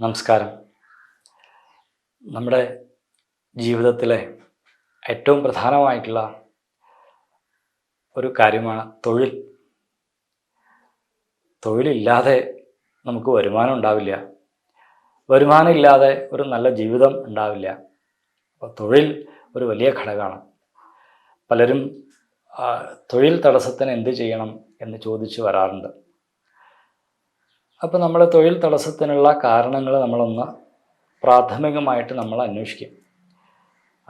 നമസ്കാരം. നമ്മുടെ ജീവിതത്തിലെ ഏറ്റവും പ്രധാനമായിട്ടുള്ള ഒരു കാര്യമാണ് തൊഴിൽ. തൊഴിലില്ലാതെ നമുക്ക് വരുമാനം ഉണ്ടാവില്ല. വരുമാനം ഇല്ലാതെ ഒരു നല്ല ജീവിതം ഉണ്ടാവില്ല. അപ്പോൾ തൊഴിൽ ഒരു വലിയ ഘടകമാണ്. പലരും തൊഴിൽ തടസ്സത്തിന് എന്ത് ചെയ്യണം എന്ന് ചോദിച്ചു വരാറുണ്ട്. അപ്പോൾ നമ്മൾ തൊഴിൽ തടസ്സത്തിനുള്ള കാരണങ്ങൾ നമ്മളൊന്ന് പ്രാഥമികമായിട്ട് നമ്മൾ അന്വേഷിക്കും.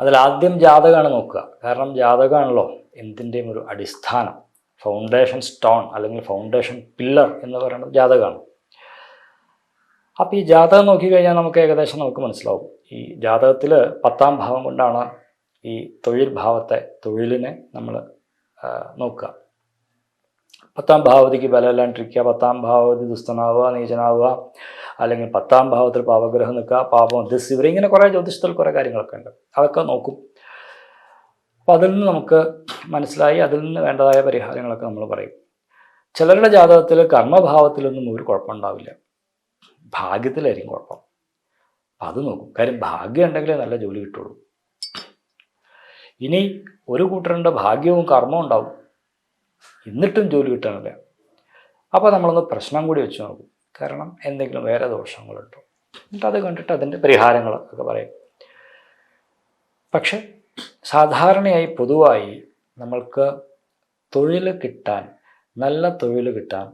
അതിലാദ്യം ജാതകമാണ് നോക്കുക. കാരണം ജാതകമാണല്ലോ എന്തിന്റെയും ഒരു അടിസ്ഥാനം. ഫൗണ്ടേഷൻ സ്റ്റോൺ അല്ലെങ്കിൽ ഫൗണ്ടേഷൻ പില്ലർ എന്ന് പറയുന്നത് ജാതകമാണ് അപ്പോൾ ഈ ജാതകം നോക്കിക്കഴിഞ്ഞാൽ നമുക്ക് ഏകദേശം നമുക്ക് മനസ്സിലാവും. ഈ ജാതകത്തിൽ പത്താം ഭാവം കൊണ്ടാണ് ഈ തൊഴിൽ ഭാവത്തെ തൊഴിലിനെ നമ്മൾ നോക്കുക. പത്താം ഭാവതിക്ക് ബലമില്ലാണ്ടിരിക്കുക പത്താം ഭാവതി ദുസ്തനാവുക നീചനാവുക അല്ലെങ്കിൽ പത്താം ഭാവത്തിൽ പാപഗ്രഹം നിൽക്കുക പാപം മധ്യസ്ഥിവർ ഇങ്ങനെ കുറേ ജ്യോതിഷത്തിൽ കുറേ കാര്യങ്ങളൊക്കെ ഉണ്ട്. അതൊക്കെ നോക്കും. അപ്പോൾ അതിൽ നിന്ന് നമുക്ക് മനസ്സിലായി അതിൽ നിന്ന് വേണ്ടതായ പരിഹാരങ്ങളൊക്കെ നമ്മൾ പറയും. ചിലരുടെ ജാതകത്തിൽ കർമ്മഭാവത്തിലൊന്നും ഒരു കുഴപ്പമുണ്ടാവില്ല ഭാഗ്യത്തിലായിരിക്കും കുഴപ്പം. അപ്പം അത് നോക്കും. കാര്യം ഭാഗ്യം ഉണ്ടെങ്കിലേ നല്ല ജോലി കിട്ടുള്ളൂ. ഇനി ഒരു കൂട്ടരുടെ ഭാഗ്യവും കർമ്മവും ഉണ്ടാവും. എന്നിട്ടും ജോലി കിട്ടാനില്ല അപ്പോൾ നമ്മളൊന്ന് പ്രശ്നം കൂടി വെച്ച് നോക്കും. കാരണം എന്തെങ്കിലും വേറെ ദോഷങ്ങളുണ്ടോ? എന്നിട്ട് അത് കണ്ടിട്ട് അതിന്റെ പരിഹാരങ്ങൾ ഒക്കെ പറയും. പക്ഷെ സാധാരണയായി പൊതുവായി നമ്മൾക്ക് തൊഴിൽ കിട്ടാൻ നല്ല തൊഴിൽ കിട്ടാൻ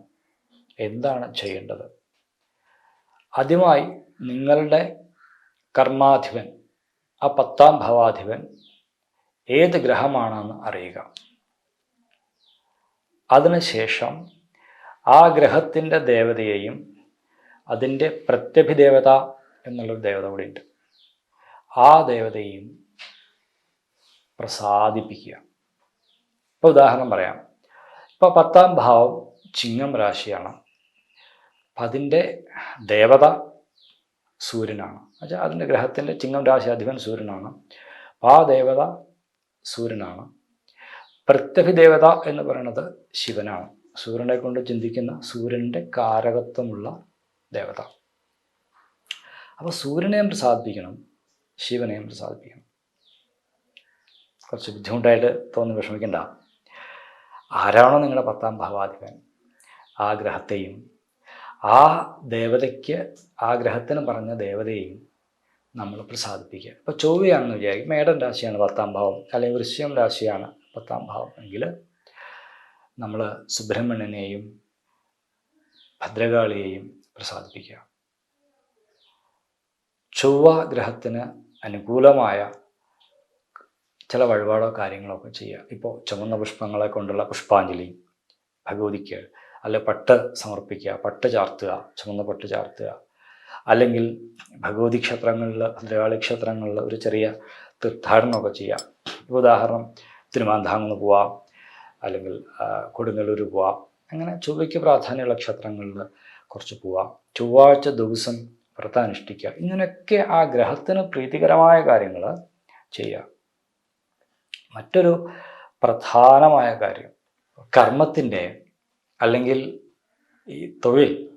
എന്താണ് ചെയ്യേണ്ടത്? ആദ്യമായി നിങ്ങളുടെ കർമാധിപൻ ആ പത്താം ഭവാധിപൻ ഏത് ഗ്രഹമാണെന്ന് അറിയുക. അതിനുശേഷം ആ ഗ്രഹത്തിന്റെ ദേവതയെയും അതിന്റെ പ്രത്യഭിദേവത എന്നുള്ളൊരു ദേവത കൂടി ഉണ്ട് ആ ദേവതയെയും പ്രസാദിപ്പിക്കുക. ഇപ്പോൾ ഉദാഹരണം പറയാം. ഇപ്പോൾ പത്താം ഭാവം ചിങ്ങം രാശിയാണ്. അപ്പം അതിന്റെ ദേവത സൂര്യനാണ്. എന്നുവെച്ചാൽ അതിന്റെ ഗ്രഹത്തിന്റെ ചിങ്ങം രാശി അധിപൻ സൂര്യനാണ്. അപ്പോൾ ആ ദേവത സൂര്യനാണ്. പ്രത്യഭിദേവത എന്ന് പറയുന്നത് ശിവനാണ്. സൂര്യനെ കൊണ്ട് ചിന്തിക്കുന്ന സൂര്യന്റെ കാരകത്വമുള്ള ദേവത. അപ്പോൾ സൂര്യനെയും പ്രസാദിപ്പിക്കണം ശിവനെയും പ്രസാദിപ്പിക്കണം. കുറച്ച് ബുദ്ധിമുട്ടായിട്ട് തോന്നി വിഷമിക്കണ്ട. ആരാണോ നിങ്ങളുടെ പത്താം ഭാവാധിപൻ ആ ഗ്രഹത്തെയും ആ ദേവതയ്ക്ക് ആ ഗ്രഹത്തിന് പറഞ്ഞ ദേവതയെയും നമ്മൾ പ്രസാദിപ്പിക്കുക. ഇപ്പോൾ ചൊവ്വയാണെന്ന് വിചാരിക്കും. മേടൻ രാശിയാണ് പത്താം ഭാവം അല്ലെങ്കിൽ വൃശ്യം രാശിയാണ് പത്താം ഭാവം. എങ്കിൽ നമ്മൾ സുബ്രഹ്മണ്യനെയും ഭദ്രകാളിയെയും പ്രസാദിപ്പിക്കുക. ചൊവ്വ ഗ്രഹത്തിന് അനുകൂലമായ ചില വഴിപാടോ കാര്യങ്ങളോ ഒക്കെ ചെയ്യുക. ഇപ്പോൾ ചുമന്ന പുഷ്പങ്ങളെ കൊണ്ടുള്ള പുഷ്പാഞ്ജലി ഭഗവതിക്ക് അല്ലെ പട്ട് സമർപ്പിക്കുക പട്ട് ചാർത്തുക ചുമന്ന പട്ട് ചാർത്തുക. അല്ലെങ്കിൽ ഭഗവതി ക്ഷേത്രങ്ങളിൽ ഭദ്രകാളി ക്ഷേത്രങ്ങളിൽ ഒരു ചെറിയ തീർത്ഥാടനമൊക്കെ ചെയ്യുക. ഇപ്പോൾ ഉദാഹരണം തിരുമാന്താങ്കുന്ന് പോവാം അല്ലെങ്കിൽ കൊടുങ്ങല്ലൂർ പോവാം. അങ്ങനെ ചൊവ്വയ്ക്ക് പ്രാധാന്യമുള്ള ക്ഷേത്രങ്ങളിൽ കുറച്ച് പോവാം. ചൊവ്വാഴ്ച ദിവസം വ്രതം അനുഷ്ഠിക്കുക. ഇങ്ങനെയൊക്കെ ആ ഗ്രഹത്തിന് പ്രീതികരമായ കാര്യങ്ങൾ ചെയ്യുക. മറ്റൊരു പ്രധാനമായ കാര്യം കർമ്മത്തിന്റെ അല്ലെങ്കിൽ ഈ തൊഴിൽ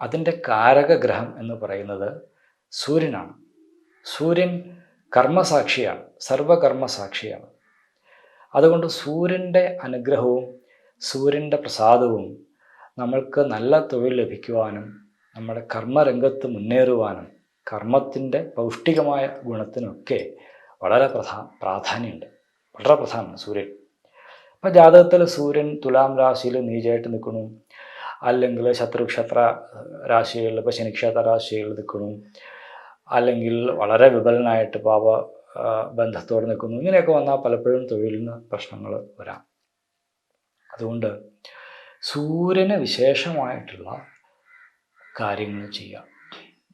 അതിന്റെ കാരകഗ്രഹം എന്ന് പറയുന്നത് സൂര്യനാണ്. സൂര്യൻ കർമ്മസാക്ഷിയാണ് സർവകർമ്മസാക്ഷിയാണ്. അതുകൊണ്ട് സൂര്യന്റെ അനുഗ്രഹവും സൂര്യന്റെ പ്രസാദവും നമ്മൾക്ക് നല്ല തൊഴിൽ ലഭിക്കുവാനും നമ്മുടെ കർമ്മരംഗത്ത് മുന്നേറുവാനും കർമ്മത്തിന്റെ പൗഷ്ടികമായ ഗുണത്തിനൊക്കെ വളരെ പ്രധാ പ്രാധാന്യമുണ്ട്. വളരെ പ്രധാനമാണ് സൂര്യൻ. ഇപ്പം ജാതകത്തിൽ സൂര്യൻ തുലാം രാശിയിൽ നീചയായിട്ട് നിൽക്കുന്നു. അല്ലെങ്കിൽ ശത്രുക്ഷേത്ര രാശികളിൽ ഇപ്പോൾ ശനിക്ഷേത്ര രാശികളിൽ നിൽക്കുന്നു. അല്ലെങ്കിൽ വളരെ വിപലനായിട്ട് ആ, ബന്ധത്തോടെ നിൽക്കുന്നു. ഇങ്ങനെയൊക്കെ വന്നാൽ പലപ്പോഴും തൊഴിലിന് പ്രശ്നങ്ങൾ വരാം. അതുകൊണ്ട് സൂര്യന് വിശേഷമായിട്ടുള്ള കാര്യങ്ങൾ ചെയ്യുക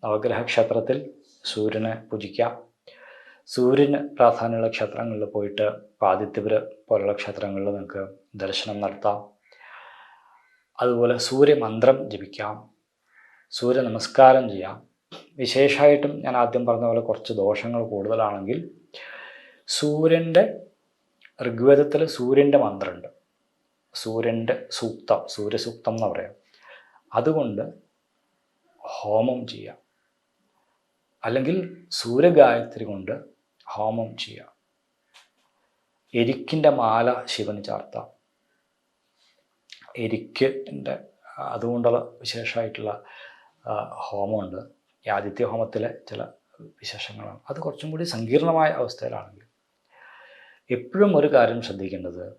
നവഗ്രഹ ക്ഷേത്രത്തിൽ സൂര്യനെ പൂജിക്കാം. സൂര്യന് പ്രാധാന്യമുള്ള ക്ഷേത്രങ്ങളിൽ പോയിട്ട് ആദിത്യപുര പോലുള്ള ക്ഷേത്രങ്ങളിൽ നിങ്ങൾക്ക് ദർശനം നടത്താം. അതുപോലെ സൂര്യമന്ത്രം ജപിക്കാം. സൂര്യ നമസ്കാരം ചെയ്യാം. വിശേഷമായിട്ടും ഞാൻ ആദ്യം പറഞ്ഞ പോലെ കുറച്ച് ദോഷങ്ങൾ കൂടുതലാണെങ്കിൽ സൂര്യന്റെ ഋഗ്വേദത്തിൽ സൂര്യന്റെ മന്ത്രമുണ്ട്. സൂര്യന്റെ സൂക്തം സൂര്യസൂക്തം എന്ന് പറയാം. അതുകൊണ്ട് ഹോമം ചെയ്യാം അല്ലെങ്കിൽ സൂര്യഗായത്രി കൊണ്ട് ഹോമം ചെയ്യാം എരിക്കിന്റെ മാല ശിവന് ചാർത്താം. എരിക്കിന്റെ അതുകൊണ്ടുള്ള വിശേഷമായിട്ടുള്ള ഹോമമുണ്ട്. ഈ ആദിത്യ ഹോമത്തിലെ ചില വിശേഷങ്ങളാണ്. അത് കുറച്ചും കൂടി സങ്കീർണമായ അവസ്ഥയിലാണെങ്കിൽ എപ്പോഴും ഒരു കാര്യം ശ്രദ്ധിക്കേണ്ടത്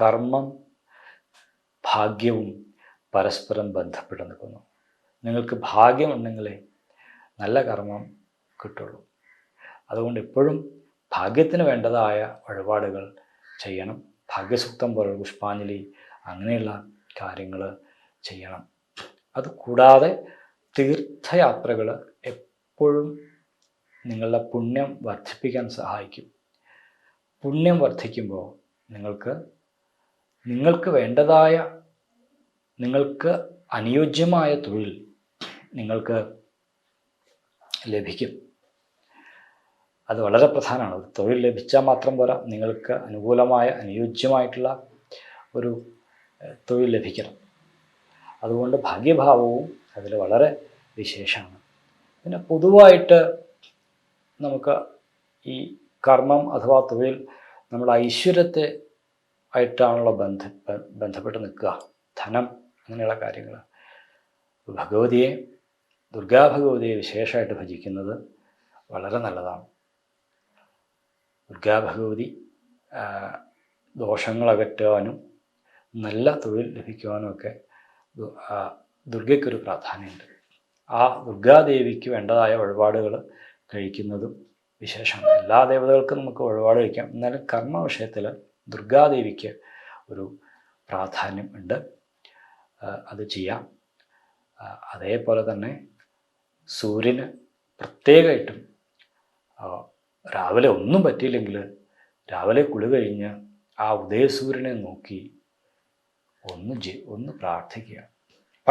കർമ്മം ഭാഗ്യവും പരസ്പരം ബന്ധപ്പെട്ട് നിൽക്കുന്നു. നിങ്ങൾക്ക് ഭാഗ്യമുണ്ടെങ്കിലേ നല്ല കർമ്മം കിട്ടുള്ളൂ. അതുകൊണ്ട് എപ്പോഴും ഭാഗ്യത്തിന് വേണ്ടതായ വഴിപാടുകൾ ചെയ്യണം. ഭാഗ്യസൂക്തം പോലെ പുഷ്പാഞ്ജലി അങ്ങനെയുള്ള കാര്യങ്ങൾ ചെയ്യണം. അത് കൂടാതെ തീർത്ഥയാത്രകൾ എപ്പോഴും നിങ്ങളുടെ പുണ്യം വർദ്ധിപ്പിക്കാൻ സഹായിക്കും. പുണ്യം വർദ്ധിക്കുമ്പോൾ നിങ്ങൾക്ക് നിങ്ങൾക്ക് വേണ്ടതായ നിങ്ങൾക്ക് അനുയോജ്യമായ തൊഴിൽ നിങ്ങൾക്ക് ലഭിക്കും. അത് വളരെ പ്രധാനമാണ്. തൊഴിൽ ലഭിച്ചാൽ മാത്രം പോരാ നിങ്ങൾക്ക് അനുകൂലമായ അനുയോജ്യമായിട്ടുള്ള ഒരു തൊഴിൽ ലഭിക്കണം. അതുകൊണ്ട് ഭാഗ്യഭാവവും അതിൽ വളരെ വിശേഷമാണ്. പിന്നെ പൊതുവായിട്ട് നമുക്ക് ഈ കർമ്മം അഥവാ തൊഴിൽ നമ്മൾ ഐശ്വര്യത്തെ ആയിട്ടാണല്ലോ ബന്ധ ബന്ധപ്പെട്ട് നിൽക്കുക. ധനം അങ്ങനെയുള്ള കാര്യങ്ങൾ ഭഗവതിയെ ദുർഗാ ഭഗവതിയെ വിശേഷമായിട്ട് ഭജിക്കുന്നത് വളരെ നല്ലതാണ്. ദുർഗാ ഭഗവതി ദോഷങ്ങൾ അകറ്റുവാനും നല്ല തൊഴിൽ ലഭിക്കുവാനും ഒക്കെ ദുർഗയ്ക്കൊരു പ്രാധാന്യമുണ്ട്. ആ ദുർഗാദേവിക്ക് വേണ്ടതായ വഴിപാടുകൾ കഴിക്കുന്നതും വിശേഷമാണ് എല്ലാ ദേവതകൾക്കും നമുക്ക് വഴിപാട് കഴിക്കാം. എന്നാലും കർമ്മ വിഷയത്തിൽ ദുർഗാദേവിക്ക് ഒരു പ്രാധാന്യം ഉണ്ട്. അത് ചെയ്യാം. അതേപോലെ തന്നെ സൂര്യന് പ്രത്യേകമായിട്ടും രാവിലെ ഒന്നും പറ്റിയില്ലെങ്കിൽ രാവിലെ കുളി കഴിഞ്ഞ് ആ ഉദയസൂര്യനെ നോക്കി ഒന്ന് ജി ഒന്ന് പ്രാർത്ഥിക്കുക.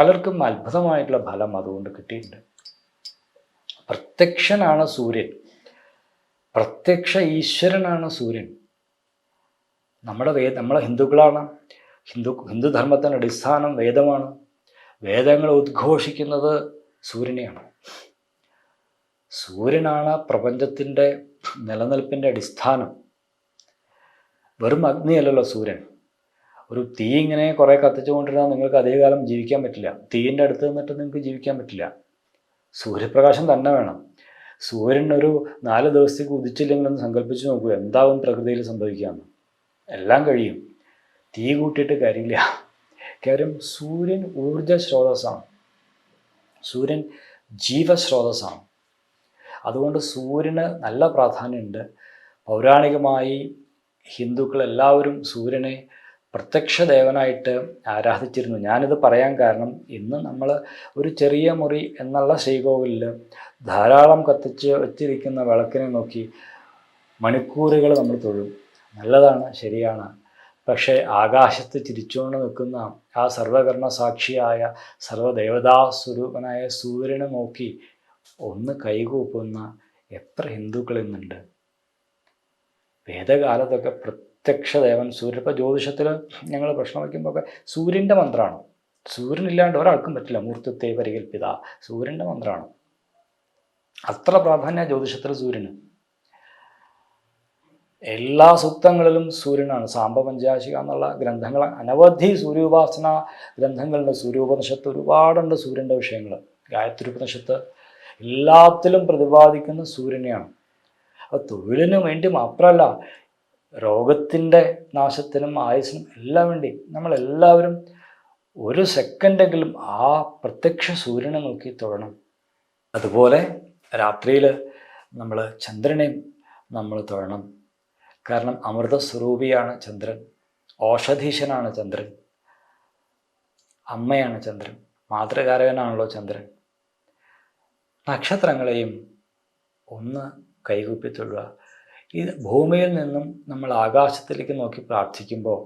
പലർക്കും അത്ഭുതമായിട്ടുള്ള ഫലം അതുകൊണ്ട് കിട്ടിയിട്ടുണ്ട്. പ്രത്യക്ഷനാണ് സൂര്യൻ. പ്രത്യക്ഷ ഈശ്വരനാണ് സൂര്യൻ. നമ്മുടെ വേദ നമ്മളെ ഹിന്ദുക്കളാണ്. ഹിന്ദു ഹിന്ദുധർമ്മത്തിന്റെ അടിസ്ഥാനം വേദമാണ്. വേദങ്ങൾ ഉദ്ഘോഷിക്കുന്നത് സൂര്യനെയാണ്. സൂര്യനാണ് പ്രപഞ്ചത്തിന്റെ നിലനിൽപ്പിന്റെ അടിസ്ഥാനം. വെറും അഗ്നിയല്ലല്ലോ സൂര്യൻ. ഒരു തീ ഇങ്ങനെ കുറേ കത്തിച്ചുകൊണ്ടിരുന്നാൽ നിങ്ങൾക്ക് അധികകാലം ജീവിക്കാൻ പറ്റില്ല. തീയിന്റെ അടുത്ത് നിന്നിട്ട് നിങ്ങൾക്ക് ജീവിക്കാൻ പറ്റില്ല. സൂര്യപ്രകാശം തന്നെ വേണം. സൂര്യൻ ഒരു നാല് ദിവസത്തേക്ക് ഉദിച്ചില്ലെങ്കിലൊന്ന് സങ്കല്പിച്ച് നോക്കൂ എന്താവും പ്രകൃതിയിൽ സംഭവിക്കാമെന്ന് എല്ലാം കഴിയും. തീ കൂട്ടിയിട്ട് കാര്യമില്ല. കാര്യം സൂര്യൻ ഊർജ സ്രോതസ്സാണ്. സൂര്യൻ ജീവസ്രോതസ്സാണ് അതുകൊണ്ട് സൂര്യന് നല്ല പ്രാധാന്യമുണ്ട്. പൗരാണികമായി ഹിന്ദുക്കൾ എല്ലാവരും സൂര്യനെ പ്രത്യക്ഷ ദേവനായിട്ട് ആരാധിച്ചിരുന്നു. ഞാനിത് പറയാൻ കാരണം ഇന്ന് നമ്മൾ ഒരു ചെറിയ മുറി എന്നുള്ള ശ്രീകോവിലിൽ ധാരാളം കത്തിച്ച് വെച്ചിരിക്കുന്ന വിളക്കിനെ നോക്കി മണിക്കൂറുകൾ നമ്മൾ തൊഴും. നല്ലതാണ് ശരിയാണ്. പക്ഷേ ആകാശത്ത് ചിരിച്ചുകൊണ്ട് നിൽക്കുന്ന ആ സർവകർമ്മ സാക്ഷിയായ സർവദേവതാ സ്വരൂപനായ സൂര്യനെ നോക്കി ഒന്ന് കൈകൂപ്പുന്ന എത്ര ഹിന്ദുക്കൾ ഇന്നുണ്ട്. വേദകാലത്തൊക്കെ പ്രത്യക്ഷ ദേവൻ സൂര്യൻ ഇപ്പോൾ ജ്യോതിഷത്തിൽ ഞങ്ങൾ പ്രശ്നം വയ്ക്കുമ്പോൾ ഒക്കെ സൂര്യന്റെ മന്ത്രമാണ് സൂര്യനില്ലാണ്ട് ഒരാൾക്കും പറ്റില്ല. മൂർത്തത്തെ പരികൽപ്പിത. സൂര്യന്റെ മന്ത്രമാണ് അത്ര പ്രാധാന്യ ജ്യോതിഷത്തിൽ സൂര്യന്. എല്ലാ സൂക്തങ്ങളിലും സൂര്യനാണ്. സാമ്പ പഞ്ചാശിക എന്നുള്ള ഗ്രന്ഥങ്ങൾ അനവധി സൂര്യോപാസന ഗ്രന്ഥങ്ങളുണ്ട് സൂര്യോപനിഷത്ത് ഒരുപാടുണ്ട് സൂര്യന്റെ വിഷയങ്ങൾ ഗായത്രി ഉപനിഷത്ത് എല്ലാത്തിലും പ്രതിപാദിക്കുന്ന സൂര്യനെയാണ്. അത് തൊഴിലിന് വേണ്ടി മാത്രമല്ല രോഗത്തിന്റെ നാശത്തിനും ആയുസിനും എല്ലാം വേണ്ടി നമ്മളെല്ലാവരും ഒരു സെക്കൻഡെങ്കിലും ആ പ്രത്യക്ഷ സൂര്യനെ നോക്കി തൊഴണം. അതുപോലെ രാത്രിയിൽ നമ്മൾ ചന്ദ്രനെയും നമ്മൾ തൊഴണം. കാരണം അമൃത സ്വരൂപിയാണ് ചന്ദ്രൻ ഓഷധീശനാണ് ചന്ദ്രൻ അമ്മയാണ് ചന്ദ്രൻ മാതൃകാരകനാണല്ലോ ചന്ദ്രൻ. നക്ഷത്രങ്ങളെയും ഒന്ന് കൈകൂപ്പി ഈ ഭൂമിയിൽ നിന്നും നമ്മൾ ആകാശത്തിലേക്ക് നോക്കി പ്രാർത്ഥിക്കുമ്പോൾ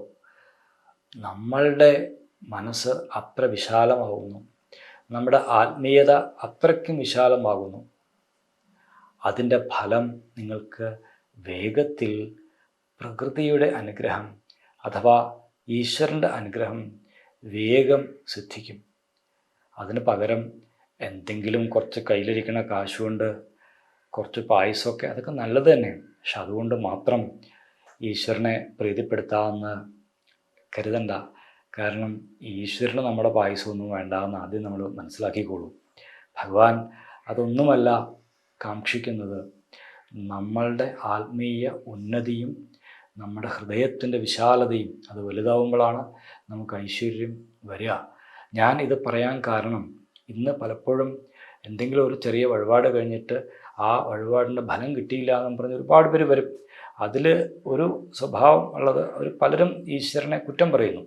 നമ്മളുടെ മനസ്സ് അത്ര വിശാലമാകുന്നു. നമ്മുടെ ആത്മീയത അത്രയ്ക്കും വിശാലമാകുന്നു. അതിന്റെ ഫലം നിങ്ങൾക്ക് വേഗത്തിൽ പ്രകൃതിയുടെ അനുഗ്രഹം അഥവാ ഈശ്വരന്റെ അനുഗ്രഹം വേഗം സിദ്ധിക്കും. അതിന് പകരം എന്തെങ്കിലും കുറച്ച് കയ്യിലിരിക്കുന്ന കാശ് കൊണ്ട് കുറച്ച് പായസമൊക്കെ അതൊക്കെ നല്ലത് തന്നെയാണ്. പക്ഷെ അതുകൊണ്ട് മാത്രം ഈശ്വരനെ പ്രീതിപ്പെടുത്താമെന്ന് കരുതണ്ട. കാരണം ഈശ്വരന് നമ്മുടെ പായസമൊന്നും വേണ്ട എന്ന് ആദ്യം നമ്മൾ മനസ്സിലാക്കിക്കോളൂ. ഭഗവാൻ അതൊന്നുമല്ല കാക്ഷിക്കുന്നത്. നമ്മളുടെ ആത്മീയ ഉന്നതിയും നമ്മുടെ ഹൃദയത്തിന്റെ വിശാലതയും അത് വലുതാവുമ്പോഴാണ് നമുക്ക് ഐശ്വര്യം വരിക. ഞാൻ ഇത് പറയാൻ കാരണം ഇന്ന് പലപ്പോഴും എന്തെങ്കിലും ഒരു ചെറിയ വഴിപാട് കഴിഞ്ഞിട്ട് ആ വഴിപാടിന്റെ ഫലം കിട്ടിയില്ല എന്നും പറഞ്ഞ് ഒരുപാട് പേര് വരും. അതിൽ ഒരു സ്വഭാവം ഉള്ളത് ഒരു പലരും ഈശ്വരനെ കുറ്റം പറയുന്നു.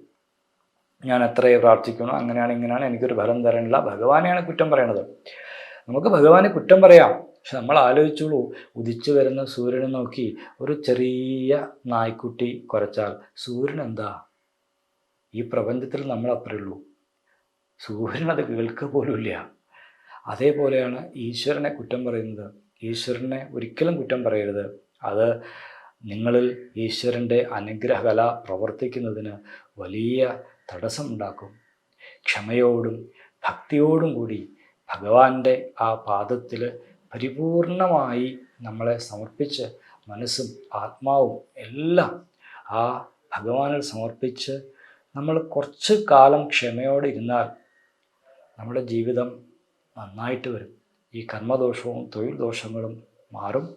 ഞാൻ എത്രയേ പ്രാർത്ഥിക്കണോ അങ്ങനെയാണ് ഇങ്ങനെയാണ് എനിക്കൊരു ഫലം തരണില്ല. ഭഗവാനെയാണ് കുറ്റം പറയണത്. നമുക്ക് ഭഗവാനെ കുറ്റം പറയാം. പക്ഷെ നമ്മൾ ആലോചിച്ചോളൂ ഉദിച്ചു വരുന്ന സൂര്യനെ നോക്കി ഒരു ചെറിയ നായ്ക്കുട്ടി കുറച്ചാൽ സൂര്യൻ എന്താ? ഈ പ്രപഞ്ചത്തിൽ നമ്മൾ അത്രയുള്ളൂ സൂര്യൻ അത് കേൾക്കുക പോലുമില്ല. അതേപോലെയാണ് ഈശ്വരനെ കുറ്റം പറയുന്നത്. ഈശ്വരനെ ഒരിക്കലും കുറ്റം പറയരുത്. അത് നിങ്ങളിൽ ഈശ്വരന്റെ അനുഗ്രഹകല പ്രവർത്തിക്കുന്നതിന് വലിയ തടസ്സമുണ്ടാക്കും ക്ഷമയോടും ഭക്തിയോടും കൂടി ഭഗവാന്റെ ആ പാദത്തിൽ പരിപൂർണമായി നമ്മളെ സമർപ്പിച്ച് മനസ്സും ആത്മാവും എല്ലാം ആ ഭഗവാനിൽ സമർപ്പിച്ച് നമ്മൾ കുറച്ച് കാലം ക്ഷമയോടെ ഇരുന്നാൽ നമ്മുടെ ജീവിതം നന്നായിട്ട് വരും. ഈ കർമ്മദോഷവും തൊഴിൽ ദോഷങ്ങളും മാറും.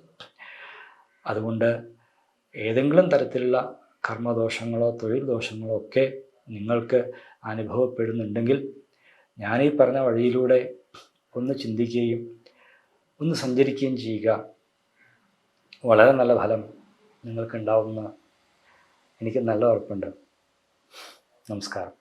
അതുകൊണ്ട് ഏതെങ്കിലും തരത്തിലുള്ള കർമ്മദോഷങ്ങളോ തൊഴിൽ ദോഷങ്ങളോ ഒക്കെ നിങ്ങൾക്ക് അനുഭവപ്പെടുന്നുണ്ടെങ്കിൽ ഞാനീ പറഞ്ഞ വഴിയിലൂടെ ഒന്ന് ചിന്തിക്കുകയും ഒന്ന് സഞ്ചരിക്കുകയും ചെയ്യുക. വളരെ നല്ല ഫലം നിങ്ങൾക്കുണ്ടാവുമെന്ന് എനിക്ക് നല്ല ഉറപ്പുണ്ട്. നമസ്കാരം.